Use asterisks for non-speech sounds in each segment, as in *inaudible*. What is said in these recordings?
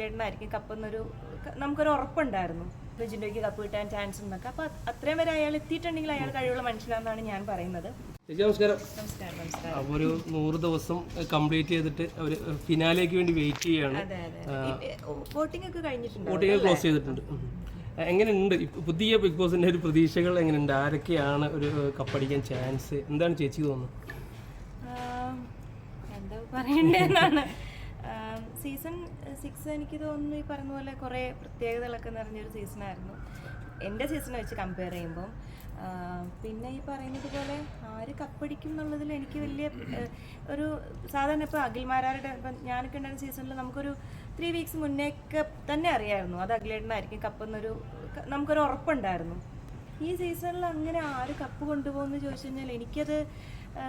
അഖിലേട്ടനായിരിക്കും cup എന്നൊരു ക- നമുക്കൊരു ഉറപ്പുണ്ടായിരുന്നു. ജിൻഡോയ്ക്ക് കപ്പ് കിട്ടാൻ ചാൻസ് ഉണ്ടൊക്കെ അപ്പൊ അത്രയും വരെ അയാൾ എത്തിയിട്ടുണ്ടെങ്കിൽ അയാൾ കഴിവുള്ള മനുഷ്യനാണെന്നാണ് ഞാൻ പറയുന്നത്. നമസ്കാരം. അപ്പോൾ ഒരു നൂറ് ദിവസം കംപ്ലീറ്റ് ചെയ്തിട്ട് അവർ ഫിനാലേക്ക് വേണ്ടി വെയിറ്റ് ചെയ്യാണ്. വോട്ടിംഗ് ഒക്കെ കഴിഞ്ഞിട്ടുണ്ട് വോട്ടിംഗ് ക്ലോസ് ചെയ്തിട്ടുണ്ട്. എങ്ങനെയുണ്ട്? പുതിയ ബിഗ് ബോസിന്റെ ഒരു പ്രതീക്ഷകൾ എങ്ങനെയുണ്ട്? ആരൊക്കെയാണ് ഒരു കപ്പടിക്കാൻ ചാൻസ് എന്താണ് ചേച്ചി തോന്നുന്നത്? എന്താ പറയണ്ടെന്നാണ് സീസൺ സിക്സ് എനിക്ക് തോന്നുന്നു ഈ പറഞ്ഞ പോലെ കുറേ പ്രത്യേകതകളൊക്കെ നിറഞ്ഞൊരു സീസണായിരുന്നു. എന്റെ സീസണെ വെച്ച് കമ്പയർ ചെയ്യുമ്പം പിന്നെ ഈ പറയുന്നത് പോലെ ആര് കപ്പടിക്കും എന്നുള്ളതിൽ എനിക്ക് വലിയ ഒരു സാധാരണ ഇപ്പോൾ അഖിൽമാരാരുടെ ഇപ്പം ഞാനൊക്കെ ഉണ്ടായിരുന്ന സീസണിൽ നമുക്കൊരു ത്രീ വീക്സ് മുന്നേക്ക് തന്നെ അറിയായിരുന്നു. അത് അഖിലേട്ടനായിരിക്കും കപ്പെന്നൊരു നമുക്കൊരു ഉറപ്പുണ്ടായിരുന്നു. ഈ സീസണിൽ അങ്ങനെ ആര് കപ്പ് കൊണ്ടുപോകുമെന്ന് ചോദിച്ചു കഴിഞ്ഞാൽ എനിക്കത്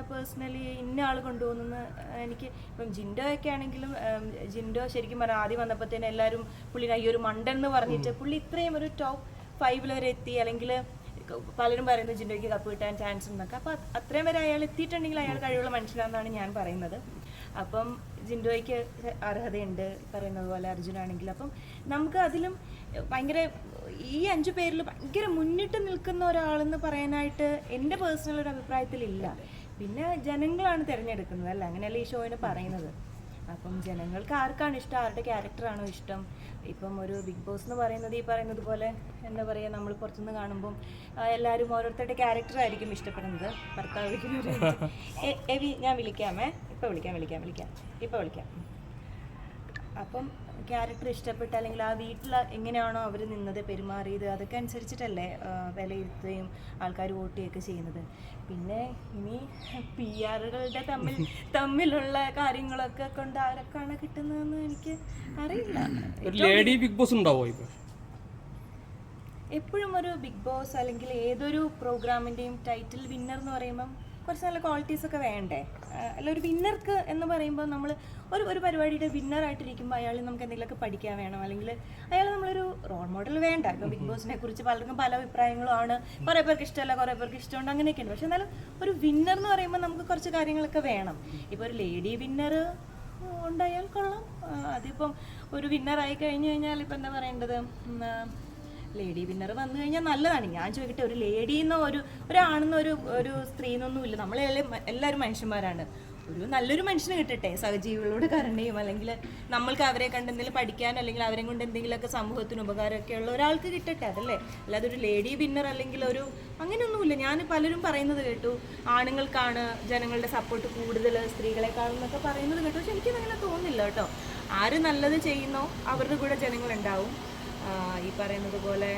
പേഴ്സണലി ഇന്ന ആൾ കൊണ്ടുപോകുന്നെന്ന് എനിക്ക് ഇപ്പം ജിൻഡോ ഒക്കെ ആണെങ്കിലും ജിൻഡോ ശരിക്കും പറഞ്ഞാൽ ആദ്യം വന്നപ്പോഴത്തേനും എല്ലാവരും പുള്ളിനെ ഈ ഒരു മണ്ടൻ എന്ന് പറഞ്ഞിട്ട് പുള്ളി ഇത്രയും ഒരു ടോപ്പ് ഫൈവിൽ വരെ എത്തി അല്ലെങ്കിൽ പലരും പറയുന്നു ജിൻഡോയ്ക്ക് കപ്പ് കിട്ടാൻ ചാൻസ് ഉണ്ടെന്നൊക്കെ അപ്പോൾ അത്രയും വരെ അയാൾ എത്തിയിട്ടുണ്ടെങ്കിൽ അയാൾ കഴിവുള്ള മനുഷ്യനാണെന്നാണ് ഞാൻ പറയുന്നത്. അപ്പം ജിൻഡോയ്ക്ക് അർഹതയുണ്ട് പറയുന്നത് പോലെ അർജുനാണെങ്കിൽ അപ്പം നമുക്ക് അതിലും ഭയങ്കര ഈ അഞ്ചു പേരിൽ ഭയങ്കര മുന്നിട്ട് നിൽക്കുന്ന ഒരാളെന്ന് പറയാനായിട്ട് എന്റെ പേഴ്സണൽ ഒരു അഭിപ്രായത്തിലില്ല. പിന്നെ ജനങ്ങളാണ് തിരഞ്ഞെടുക്കുന്നത് അല്ല? അങ്ങനെയല്ല ഈ ഷോയിന് പറയുന്നത്. അപ്പം ജനങ്ങൾക്ക് ആർക്കാണ് ഇഷ്ടം? ആരുടെ ക്യാരക്ടറാണോ ഇഷ്ടം? ഇപ്പം ഒരു ബിഗ് ബോസ് എന്ന് പറയുന്നത് ഈ പറയുന്നത് പോലെ എന്താ പറയുക നമ്മൾ പുറത്തുനിന്ന് കാണുമ്പം എല്ലാവരും ഓരോരുത്തരുടെ ക്യാരക്ടറായിരിക്കും ഇഷ്ടപ്പെടുന്നത്. ഭർത്താവ് എവി ഞാൻ വിളിക്കാമേ. ഇപ്പം വിളിക്കാം വിളിക്കാം വിളിക്കാം. ഇപ്പം വിളിക്കാം. അപ്പം ക്യാരക്ടർ ഇഷ്ടപ്പെട്ട അല്ലെങ്കിൽ ആ വീട്ടിൽ എങ്ങനെയാണോ അവർ നിന്നത് പെരുമാറിയത് അതൊക്കെ അനുസരിച്ചിട്ടല്ലേ വിലയിരുത്തുകയും ആൾക്കാർ വോട്ട് ചെയ്യുകയൊക്കെ ചെയ്യുന്നത്. പിന്നെ ഇനി പി ആറുകളുടെ തമ്മിൽ *laughs* തമ്മിലുള്ള കാര്യങ്ങളൊക്കെ കൊണ്ട് ആരൊക്കെയാണ് കിട്ടുന്നതെന്ന് എനിക്ക് അറിയില്ല. ലേഡി ബിഗ് ബോസ് ഉണ്ടാവോ ഇപ്പൊ? എപ്പോഴും ഒരു ബിഗ് ബോസ് അല്ലെങ്കിൽ ഏതൊരു പ്രോഗ്രാമിന്റെയും ടൈറ്റിൽ വിന്നർ എന്ന് പറയുമ്പം കുറച്ച് നല്ല ക്വാളിറ്റീസ് ഒക്കെ വേണ്ടേ? അല്ല ഒരു വിന്നർക്ക് എന്ന് പറയുമ്പോൾ നമ്മൾ ഒരു ഒരു പരിപാടിയുടെ വിന്നറായിട്ടിരിക്കുമ്പോൾ അയാൾ നമുക്ക് എന്തെങ്കിലുമൊക്കെ പഠിക്കാൻ വേണം. അല്ലെങ്കിൽ അയാൾ നമ്മളൊരു റോൾ മോഡൽ വേണ്ട. ഇപ്പോൾ ബിഗ് ബോസിനെ കുറിച്ച് പലർക്കും പല അഭിപ്രായങ്ങളും ആണ്. കുറേ പേർക്ക് ഇഷ്ടമല്ല കുറേ പേർക്ക് ഇഷ്ടമുണ്ട് അങ്ങനെയൊക്കെയുണ്ട് പക്ഷെ എന്നാലും ഒരു വിന്നർ എന്ന് പറയുമ്പോൾ നമുക്ക് കുറച്ച് കാര്യങ്ങളൊക്കെ വേണം. ഇപ്പോൾ ഒരു ലേഡി വിന്നർ ഉണ്ടായാൽ കൊള്ളാം. അതിപ്പം ഒരു വിന്നറായി കഴിഞ്ഞു കഴിഞ്ഞാൽ ഇപ്പം എന്താ പറയേണ്ടത്? ലേഡി വിന്നർ വന്നു കഴിഞ്ഞാൽ നല്ലതാണ്. ഞാൻ ചോദിക്കട്ടെ ഒരു ലേഡി എന്നോ ഒരു ഒരാണെന്നോ ഒരു ഒരു സ്ത്രീ എന്നൊന്നും ഇല്ല നമ്മൾ എല്ലാവരും മനുഷ്യന്മാരാണ്. ഒരു നല്ലൊരു മനുഷ്യന് കിട്ടട്ടെ സഹജീവികളോട് കരുണയും അല്ലെങ്കിൽ നമ്മൾക്ക് അവരെ കണ്ട് എന്തെങ്കിലും പഠിക്കാൻ അല്ലെങ്കിൽ അവരെ കൊണ്ട് എന്തെങ്കിലുമൊക്കെ സമൂഹത്തിന് ഉപകാരമൊക്കെ ഉള്ള ഒരാൾക്ക് കിട്ടട്ടെ അതല്ലേ? അല്ലാതെ ഒരു ലേഡി വിന്നർ അല്ലെങ്കിൽ ഒരു അങ്ങനെയൊന്നുമില്ല. ഞാൻ പലരും പറയുന്നത് കേട്ടു ആണുങ്ങൾക്കാണ് ജനങ്ങളുടെ സപ്പോർട്ട് കൂടുതൽ സ്ത്രീകളെക്കാളെന്നൊക്കെ പറയുന്നത് കേട്ടു. പക്ഷെ എനിക്കതങ്ങനെ തോന്നുന്നില്ല കേട്ടോ. ആര് നല്ലത് ചെയ്യുന്നോ അവരുടെ കൂടെ ജനങ്ങളുണ്ടാവും. ഈ പറയുന്നത് പോലെ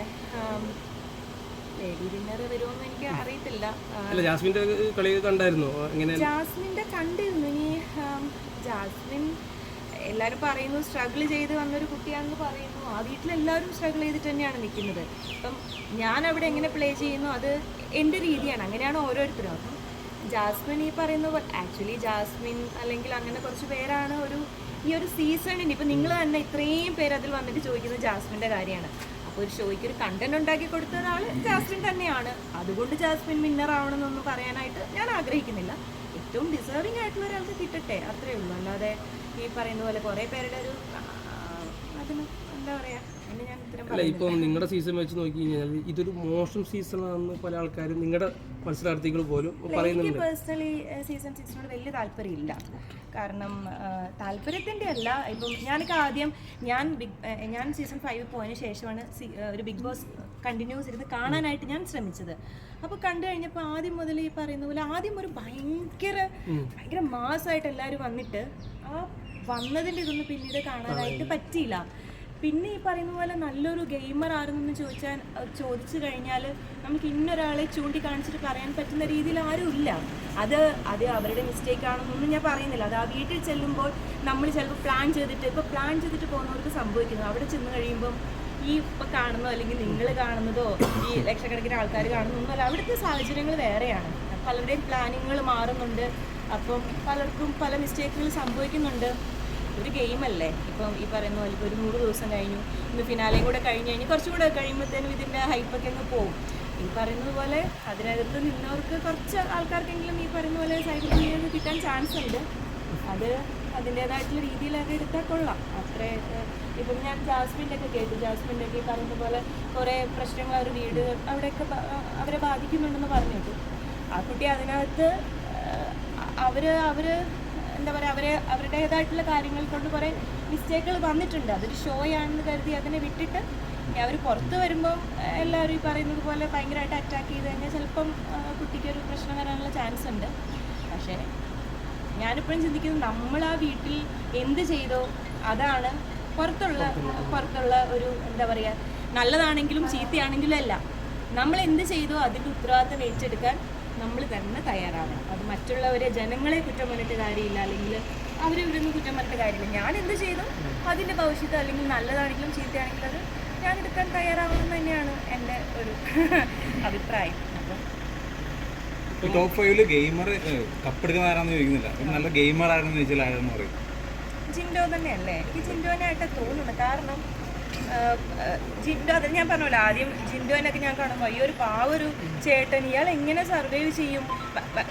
ലേഡി വിന്നർ വരുമോന്ന് എനിക്ക് അറിയത്തില്ല. ജാസ്മിന്റെ കളി കണ്ടായിരുന്നു? കണ്ടിരുന്നു. ഇനി ജാസ്മിൻ എല്ലാവരും പറയുന്നു സ്ട്രഗിൾ ചെയ്ത് വന്നൊരു കുട്ടിയാണെന്ന് പറയുന്നു. ആ വീട്ടിലെല്ലാവരും സ്ട്രഗിൾ ചെയ്തിട്ട് തന്നെയാണ് നിൽക്കുന്നത്. അപ്പം ഞാൻ അവിടെ എങ്ങനെ പ്ലേ ചെയ്യുന്നു? അത് എന്റെ രീതിയാണ്. അങ്ങനെയാണ് ഓരോരുത്തരും. അപ്പം ജാസ്മിൻ ഈ പറയുന്ന പോലെ ആക്ച്വലി ജാസ്മിൻ അല്ലെങ്കിൽ അങ്ങനെ കുറച്ച് പേരാണ് ഒരു ഈ ഒരു സീസണിന് ഇപ്പം നിങ്ങൾ തന്നെ ഇത്രയും പേര് അതിൽ വന്നിട്ട് ചോദിക്കുന്നത് ജാസ്മിന്റെ കാര്യമാണ്. അപ്പോൾ ഒരു ഷോയ്ക്ക് ഒരു കണ്ടന്റ് ഉണ്ടാക്കി കൊടുത്ത ഒരാൾ ജാസ്മിൻ തന്നെയാണ്. അതുകൊണ്ട് ജാസ്മിൻ വിന്നർ ആവണമെന്നൊന്നും പറയാനായിട്ട് ഞാൻ ആഗ്രഹിക്കുന്നില്ല. ഏറ്റവും ഡിസേർവിംഗ് ആയിട്ടുള്ള ഒരാൾക്ക് കിട്ടട്ടെ അത്രേ ഉള്ളൂ. അല്ലാതെ ഈ പറയുന്ന പോലെ കുറേ പേരുടെ ഒരു അതിന് എന്താ പറയാ അതിന് ഞാൻ ഉത്തരം അല്ല ഇപ്പം നിങ്ങളുടെ സീസൺ വെച്ച് നോക്കി കഴിഞ്ഞാൽ ഇതൊരു മോശം സീസണാണെന്ന് പല ആൾക്കാരും നിങ്ങളുടെ മത്സരാർത്ഥികൾ പോലും പറയുന്നുണ്ട്. എനിക്ക് പേഴ്സണലി സീസൺ സിക്സിനോട് വലിയ താല്പര്യമില്ല. കാരണം താല്പര്യത്തിന്റെ അല്ല ഇപ്പം ഞാനൊക്കെ ആദ്യം ഞാൻ ബിഗ് ഞാൻ സീസൺ ഫൈവ് പോയതിന് ശേഷമാണ് ഒരു ബിഗ് ബോസ് കണ്ടിന്യൂസ് ഇരുന്ന് കാണാനായിട്ട് ഞാൻ ശ്രമിച്ചത്. അപ്പോൾ കണ്ടു കഴിഞ്ഞപ്പോൾ ആദ്യം മുതൽ ഈ പറയുന്ന പോലെ ആദ്യം ഒരു ഭയങ്കര ഭയങ്കര മാസമായിട്ട് എല്ലാവരും വന്നിട്ട് ആ വന്നതിന്റെ ഇതൊന്നും പിന്നീട് കാണാനായിട്ട് പറ്റിയില്ല. പിന്നെ ഈ പറയുന്ന പോലെ നല്ലൊരു ഗെയിമർ ആരെന്നൊന്ന് ചോദിച്ചാൽ ചോദിച്ചു കഴിഞ്ഞാൽ നമുക്ക് ഇന്നൊരാളെ ചൂണ്ടിക്കാണിച്ചിട്ട് പറയാൻ പറ്റുന്ന രീതിയിൽ ആരും ഇല്ല. അത് അത് അവരുടെ മിസ്റ്റേക്ക് ആണെന്നൊന്നും ഞാൻ പറയുന്നില്ല. അത് ആ വീട്ടിൽ ചെല്ലുമ്പോൾ നമ്മൾ ചിലപ്പോൾ പ്ലാൻ ചെയ്തിട്ട് ഇപ്പോൾ പ്ലാൻ ചെയ്തിട്ട് പോകുന്നവർക്ക് സംഭവിക്കുന്നു. അവിടെ ചെന്ന് കഴിയുമ്പം ഈ ഇപ്പോൾ കാണുന്നതോ അല്ലെങ്കിൽ നിങ്ങൾ കാണുന്നതോ ഈ ലക്ഷക്കണക്കിന് ആൾക്കാർ അല്ല. അവിടുത്തെ സാഹചര്യങ്ങൾ വേറെയാണ്. പലരുടെയും പ്ലാനിങ്ങുകൾ മാറുന്നുണ്ട്. അപ്പം പലർക്കും പല മിസ്റ്റേക്കുകൾ സംഭവിക്കുന്നുണ്ട്. ഒരു ഗെയിമല്ലേ? ഇപ്പം ഈ പറയുന്ന പോലെ ഇപ്പോൾ ഒരു നൂറ് ദിവസം കഴിഞ്ഞു ഇന്ന് ഫിനാലയും കൂടെ കഴിഞ്ഞു കഴിഞ്ഞ് കഴിഞ്ഞ് കുറച്ചുകൂടെ കഴിയുമ്പോഴത്തേനും ഇതിന്റെ ഹൈപ്പൊക്കെ അങ്ങ് പോകും ഈ പറയുന്നത് പോലെ അതിനകത്ത് നിന്നവർക്ക് കുറച്ച് ആൾക്കാർക്കെങ്കിലും ഈ പറയുന്ന പോലെ സൈബർ ബുള്ളിങ് കിട്ടാൻ ചാൻസ് ഉണ്ട്. അത് അതിന്റേതായിട്ടുള്ള രീതിയിലൊക്കെ എടുത്താൽ കൊള്ളാം. അത്രേ ഇപ്പം ഞാൻ ജാസ്മിന്റെ ഒക്കെ കേട്ടു. ജാസ്മിന്റെ ഒക്കെ ഈ പറയുന്ന പോലെ കുറേ പ്രശ്നങ്ങൾ അവർ വീട് അവിടെയൊക്കെ അവരെ ബാധിക്കുന്നുണ്ടെന്ന് പറഞ്ഞിട്ടു. ആ കുട്ടി അതിനകത്ത് അവർ അവർ എന്താ പറയുക അവരെ അവരുടേതായിട്ടുള്ള കാര്യങ്ങൾ കൊണ്ട് കുറേ മിസ്റ്റേക്കുകൾ വന്നിട്ടുണ്ട്. അതൊരു ഷോ ആണെന്ന് കരുതി അതിനെ വിട്ടിട്ട് അവർ പുറത്ത് വരുമ്പോൾ എല്ലാവരും ഈ പറയുന്നത് പോലെ ഭയങ്കരമായിട്ട് അറ്റാക്ക് ചെയ്ത് കഴിഞ്ഞാൽ ചിലപ്പം കുട്ടിക്കൊരു പ്രശ്നം വരാനുള്ള ചാൻസ് ഉണ്ട്. പക്ഷേ ഞാനിപ്പോഴും ചിന്തിക്കുന്നത് നമ്മൾ ആ വീട്ടിൽ എന്ത് ചെയ്തോ അതാണ് പുറത്തുള്ള പുറത്തുള്ള ഒരു എന്താ പറയുക നല്ലതാണെങ്കിലും ചീത്തയാണെങ്കിലും അല്ല. നമ്മൾ എന്ത് ചെയ്തോ അതിന്റെ ഉത്തരവാദിത്തം ഏറ്റെടുക്കാൻ നമ്മൾ തന്നെ തയ്യാറാവണം. അത് മറ്റുള്ളവരെ ജനങ്ങളെ കുറ്റം പറഞ്ഞിട്ട് കാര്യമില്ല. അല്ലെങ്കിൽ അവരെ ഇവരൊന്നും കുറ്റം പറഞ്ഞിട്ട് കാര്യമില്ല. ഞാൻ എന്ത് ചെയ്തു അതിന്റെ ഭവിഷ്യത്ത് അല്ലെങ്കിൽ നല്ലതാണെങ്കിലും ചീത്തയാണെങ്കിലും അത് ഞാൻ എടുക്കാൻ തയ്യാറാവണം എന്ന് തന്നെയാണ് എന്റെ ഒരു *laughs* അഭിപ്രായം. അപ്പം ടോപ്പ് ഫൈവിൽ ഗെയിമർ കപ്പെടുക്കുന്ന ആരാന്ന് ചോദിക്കുന്നില്ല. നല്ല ഗെയിമർ ആരെന്ന് ചോദിച്ചാൽ ആരെന്ന് പറയും? ജിൻഡോ തന്നെയല്ലേ? എനിക്ക് ജിൻഡോനായിട്ട് തോന്നുന്നു കാരണം ജിൻഡോ അത് ഞാൻ പറഞ്ഞല്ലോ ആദ്യം ജിൻഡോനൊക്കെ ഞാൻ കാണുമ്പോൾ ഈ ഒരു പാവൊരു ചേട്ടൻ ഇയാൾ എങ്ങനെ സർവൈവ് ചെയ്യും?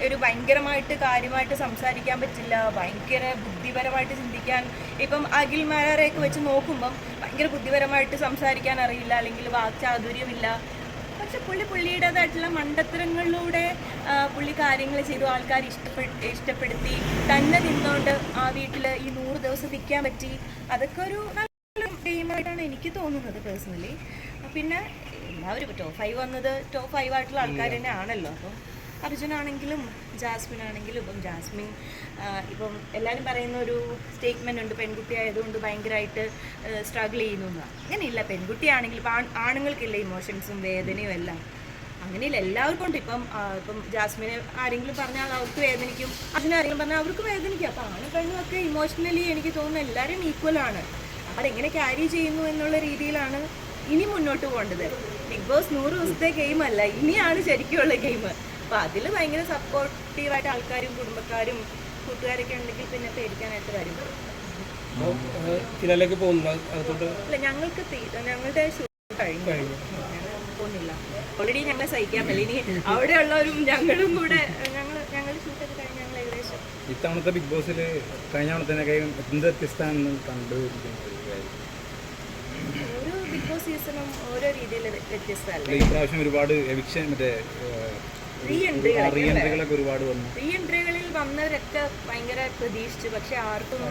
ഒരു ഭയങ്കരമായിട്ട് കാര്യമായിട്ട് സംസാരിക്കാൻ പറ്റില്ല ഭയങ്കര ബുദ്ധിപരമായിട്ട് ചിന്തിക്കാൻ. ഇപ്പം അഖിൽ മാരാരെയൊക്കെ വെച്ച് നോക്കുമ്പം ഭയങ്കര ബുദ്ധിപരമായിട്ട് സംസാരിക്കാൻ അറിയില്ല അല്ലെങ്കിൽ വാക്ചാതുര്യമില്ല പക്ഷെ പുള്ളി പുള്ളിയുടേതായിട്ടുള്ള മണ്ടത്തരങ്ങളിലൂടെ പുള്ളി കാര്യങ്ങൾ ചെയ്തു ആൾക്കാർ ഇഷ്ടപ്പെട്ട് ഇഷ്ടപ്പെടുത്തി. തന്നെ നിന്നുകൊണ്ട് ആ വീട്ടിൽ ഈ നൂറ് ദിവസം നിൽക്കാൻ പറ്റി. അതൊക്കെ ഒരു നല്ല ഗെയിമായിട്ടാണ് എനിക്ക് തോന്നുന്നത് പേഴ്സണലി പിന്നെ എല്ലാവരും ഇപ്പോൾ ടോപ്പ് ഫൈവ് വന്നത് ടോപ്പ് ഫൈവ് ആയിട്ടുള്ള ആൾക്കാർ തന്നെ ആണല്ലോ അപ്പം അർജുനാണെങ്കിലും ജാസ്മിൻ ആണെങ്കിലും ഇപ്പം ജാസ്മിൻ ഇപ്പം എല്ലാവരും പറയുന്ന ഒരു സ്റ്റേറ്റ്മെന്റ് ഉണ്ട് പെൺകുട്ടി ആയതുകൊണ്ട് ഭയങ്കരമായിട്ട് സ്ട്രഗിൾ ചെയ്യുന്നു അങ്ങനെയില്ല. പെൺകുട്ടിയാണെങ്കിൽ ഇപ്പം ആണുങ്ങൾക്കില്ല ഇമോഷൻസും വേദനയും എല്ലാം. അങ്ങനെയില്ല. എല്ലാവർക്കും ഉണ്ട്. ഇപ്പം ഇപ്പം ജാസ്മിനെ ആരെങ്കിലും പറഞ്ഞാൽ അവർക്ക് വേദനിക്കും. അതിനെ ആരെങ്കിലും പറഞ്ഞാൽ അവർക്ക് വേദനിക്കും. അപ്പം ആണ് പെണ്ണുമൊക്കെ ഇമോഷണലി എനിക്ക് തോന്നുന്നു എല്ലാവരും ഈക്വൽ ആണ്. അതെങ്ങനെ ക്യാരി ചെയ്യുന്നു എന്നുള്ള രീതിയിലാണ് ഇനി മുന്നോട്ട് പോകേണ്ടത്. ബിഗ് ബോസ് നൂറ് ദിവസത്തെ ഗെയിം അല്ല ഇനിയാണ് ശരിക്കുമുള്ള ഗെയിം അപ്പം അതിൽ ഭയങ്കര സപ്പോർട്ടീവായിട്ട് ആൾക്കാരും കുടുംബക്കാരും കൂട്ടുകാരൊക്കെ ഉണ്ടെങ്കിൽ പിന്നെ പേടിക്കാനായിട്ട് കാര്യം ഫിനാലേക്ക് ഞങ്ങൾക്ക് ഞങ്ങളുടെ കഴിഞ്ഞു. പോകുന്നില്ല. ഓൾറെഡി ഞങ്ങളെ സഹിക്കാൻ പറ്റില്ല. ഇനി അവിടെ ഉള്ളവരും ഞങ്ങളും കൂടെ ഞങ്ങൾ ഞങ്ങൾ ഷൂട്ടൊക്കെ കഴിഞ്ഞ് ഞങ്ങൾ ഏകദേശം ഇത്തവണത്തെ ബിഗ് ബോസിൽ കഴിഞ്ഞ തവണത്തിനൊക്കെ എന്ത് വ്യത്യസ്തമാണെന്ന് കണ്ടുപിടിക്കുന്നത് ഓരോ ബിഗ് ബോസ് സീസണും ഓരോ രീതിയിൽ വ്യത്യസ്തമല്ലേ? ഈ പ്രാവശ്യം ഒരുപാട് എവിക്ഷൻ മറ്റേ റീ എൻട്രി റീ എൻട്രികളൊക്കെ ഒരുപാട് വന്നു. റീ എൻട്രികളിൽ വന്നവരൊക്കെ ഭയങ്കര പ്രതീക്ഷിച്ചു പക്ഷെ ആർക്കും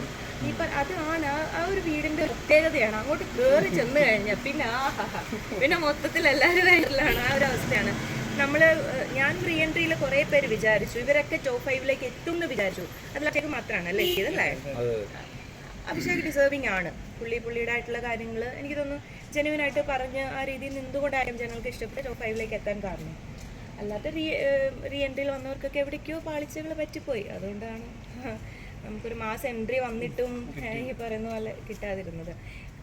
ഇപ്പൊ അത് ആണ് ആ- ആ ഒരു വീടിന്റെ പ്രത്യേകതയാണ്. അങ്ങോട്ട് കയറി ചെന്ന് കഴിഞ്ഞാൽ പിന്നെ ആഹാ പിന്നെ മൊത്തത്തിൽ എല്ലാവരും വയറിലാണ് ആ ഒരു അവസ്ഥയാണ്. നമ്മൾ ഞാൻ റീ എൻട്രിയിൽ കുറെ പേര് വിചാരിച്ചു. ഇവരൊക്കെ ടോപ്പ് ഫൈവിലേക്ക് എത്തും എന്ന് വിചാരിച്ചു. അതിലൊക്കെ മാത്രമാണ് അല്ലേ ചെയ്തല്ലേ അഭിഷേക് ഡിസേർവിംഗ് ആണ്. പുള്ളി പുള്ളിയുടെ ആയിട്ടുള്ള കാര്യങ്ങൾ എനിക്ക് തോന്നുന്നു ജെനുവിനായിട്ട് പറഞ്ഞ് ആ രീതിയിൽ നിന്നുകൊണ്ടായിരിക്കും ജനങ്ങൾക്ക് ഇഷ്ടപ്പെട്ട് ടോപ്പ് ഫൈവിലേക്ക് എത്താൻ കാരണം. അല്ലാത്ത റീ റീ എൻട്രിയിൽ വന്നവർക്കൊക്കെ എവിടേക്കോ പാളിച്ചകൾ പറ്റിപ്പോയി. അതുകൊണ്ടാണ് നമുക്കൊരു മാസം എൻട്രി വന്നിട്ടും ഈ പറയുന്ന പോലെ കിട്ടാതിരുന്നത്.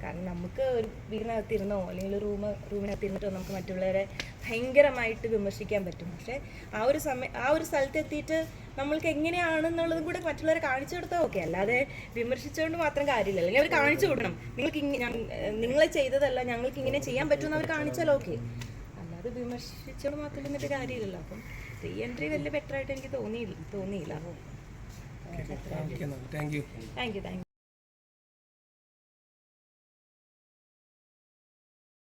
കാരണം നമുക്ക് ഒരു വീടിനകത്തിരുന്നോ അല്ലെങ്കിൽ റൂം റൂമിനകത്തിരുന്നിട്ടോ നമുക്ക് മറ്റുള്ളവരെ ഭയങ്കരമായിട്ട് വിമർശിക്കാൻ പറ്റും. പക്ഷേ ആ ഒരു സമയം ആ ഒരു സ്ഥലത്ത് എത്തിയിട്ട് നമ്മൾക്ക് എങ്ങനെയാണെന്നുള്ളതും കൂടെ മറ്റുള്ളവരെ കാണിച്ചു കൊടുത്താൽ ഓക്കെ അല്ലാതെ വിമർശിച്ചുകൊണ്ട് മാത്രം കാര്യമില്ല. അല്ലെങ്കിൽ അവർ കാണിച്ചു കൊടുക്കണം. നിങ്ങൾക്ക് നിങ്ങളെ ചെയ്തതല്ല ഞങ്ങൾക്ക് ഇങ്ങനെ ചെയ്യാൻ പറ്റുമെന്ന് അവർ കാണിച്ചാൽ ഓക്കെ അല്ലാതെ വിമർശിച്ചുകൊണ്ട് മാത്രം എന്നിട്ട് കാര്യമില്ലല്ലോ. അപ്പം റീ എൻട്രി വലിയ ബെറ്റർ ആയിട്ട് എനിക്ക് തോന്നിയില്ല തോന്നിയില്ല. Thank you thank you thank you